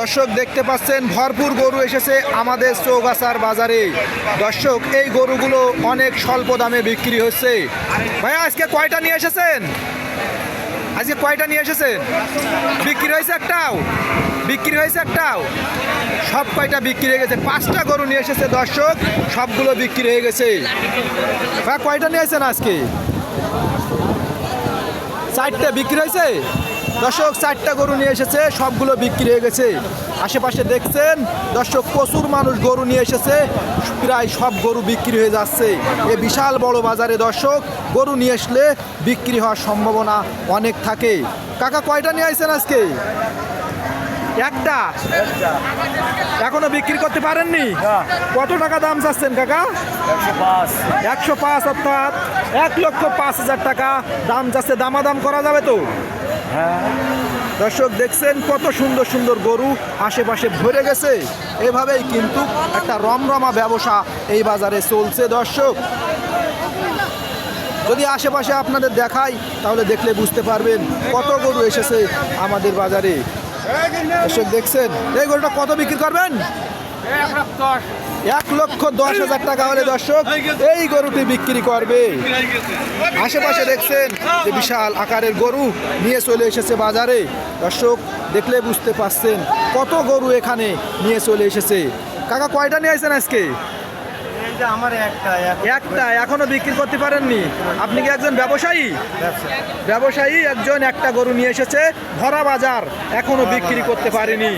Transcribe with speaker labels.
Speaker 1: দর্শক, দেখতে পাচ্ছেন, ভরপুর গরু এসেছে আমাদের চৌগাছার বাজারে। দর্শক, এই গরুগুলো অনেক স্বল্প দামে বিক্রি হচ্ছে। ভাইয়া, আজকে কয়টা নিয়ে এসেছেন? আজকে কয়টা নিয়ে এসেছেন? বিক্রি হয়েছে একটাও? বিক্রি হয়েছে একটাও? সব কয়টা বিক্রি হয়ে গেছে? পাঁচটা গরু নিয়ে এসেছে দর্শক, সবগুলো বিক্রি হয়ে গেছে। ভাইয়া, কয়টা নিয়ে নিয়েছেন আজকে? চারটে বিক্রি হয়েছে? দর্শক চারটা গরু নিয়ে এসেছে সবগুলো বিক্রি হয়ে গেছে। আশেপাশে দেখছেন দর্শক প্রচুর মানুষ গরু নিয়ে এসেছে প্রায় সব গরু বিক্রি হয়ে যাচ্ছে। এ বিশাল বড় বাজারে দর্শক গরু নিয়ে আসলে বিক্রি হওয়ার সম্ভাবনা অনেক থাকে। কাকা কয়টা নিয়ে আসছেন আজকে? একটা? এখনও বিক্রি করতে পারেননি? কত টাকা দাম চাচ্ছেন কাকা? একশো পাঁচ। অর্থাৎ এক লক্ষ পাঁচ হাজার টাকা। দাম যাচ্ছে দামাদাম করা যাবে তো? দর্শক, দেখছেন কত সুন্দর সুন্দর গরু আশেপাশে ভরে গেছে। এভাবেই কিন্তু একটা রমরমা ব্যবসা এই বাজারে চলছে। দর্শক, যদি আশেপাশে আপনাদের দেখাই, তাহলে দেখলে বুঝতে পারবেন কত গরু এসেছে আমাদের বাজারে। দর্শক, দেখছেন? এই গরুটা কত বিক্রি করবেন? এক লক্ষ দশ হাজার টাকা হলে দর্শক এই গরুটি বিক্রি করবে। আশেপাশে দেখছেন যে বিশাল আকারের গরু নিয়ে চলে এসেছে বাজারে। দর্শক দেখলে বুঝতে পারছেন কত গরু এখানে নিয়ে চলে এসেছে। কাকা কয়টা নিয়ে আসছেন আজকে?
Speaker 2: আমার একটা
Speaker 1: একটা এখনও বিক্রি করতে পারেননি? আপনি কি একজন ব্যবসায়ী? ব্যবসায়ী একজন একটা গরু নিয়ে এসেছে ভরা বাজার এখনও বিক্রি করতে পারেনি।